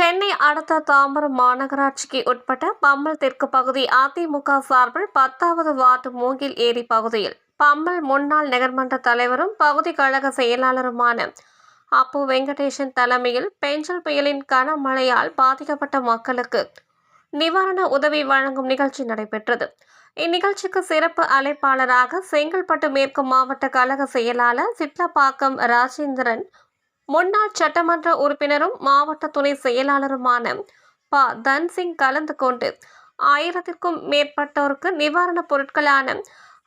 சென்னை அடுத்த தாம்பரம் மாநகராட்சிக்கு உட்பட்ட பம்மல் தெற்கு பகுதி அதிமுக சார்பில் பத்தாவது வார்டு மூங்கில் ஏரி பகுதியில் பம்மல் முன்னாள் நகர்மன்ற தலைவரும் பகுதி கழக செயலாளருமான அப்பு வெங்கடேசன் தலைமையில் பெஞ்சல் புயலின் கனமழையால் பாதிக்கப்பட்ட மக்களுக்கு நிவாரண உதவி வழங்கும் நிகழ்ச்சி நடைபெற்றது. இந்நிகழ்ச்சிக்கு சிறப்பு அழைப்பாளராக செங்கல்பட்டு மேற்கு மாவட்ட கழக செயலாளர் சிட்லப்பாக்கம் ராஜேந்திரன் முன்னாள் சட்டமன்ற உறுப்பினரும் மாவட்ட துணை செயலாளருமான ப. தன்சிங் கலந்து கொண்டு ஆயிரத்திற்கும் மேற்பட்டோருக்கு நிவாரணப் பொருட்களான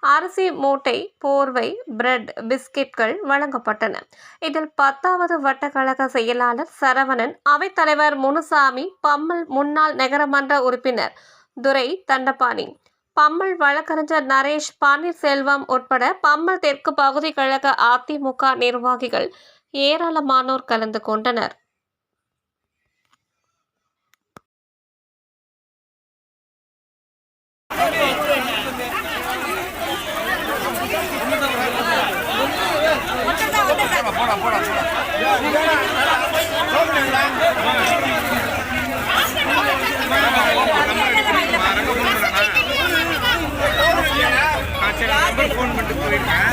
அரிசி மூட்டை போர்வை பிரெட் பிஸ்கெட்கள் வழங்கப்பட்டன. இதில் பத்தாவது வட்டக்கழக செயலாளர் சரவணன் அவைத்தலைவர் முனுசாமி பம்மல் முன்னாள் நகரமன்ற உறுப்பினர் துரை தண்டபாணி பம்மல் வழக்கறிஞர் நரேஷ் பன்னீர்செல்வம் உட்பட பம்மல் தெற்கு பகுதி கழக அதிமுக நிர்வாகிகள் ஏராளமானோர் கலந்து கொண்டனர். சரி ஃபோன் பண்ணிட்டு போயிருக்கேன்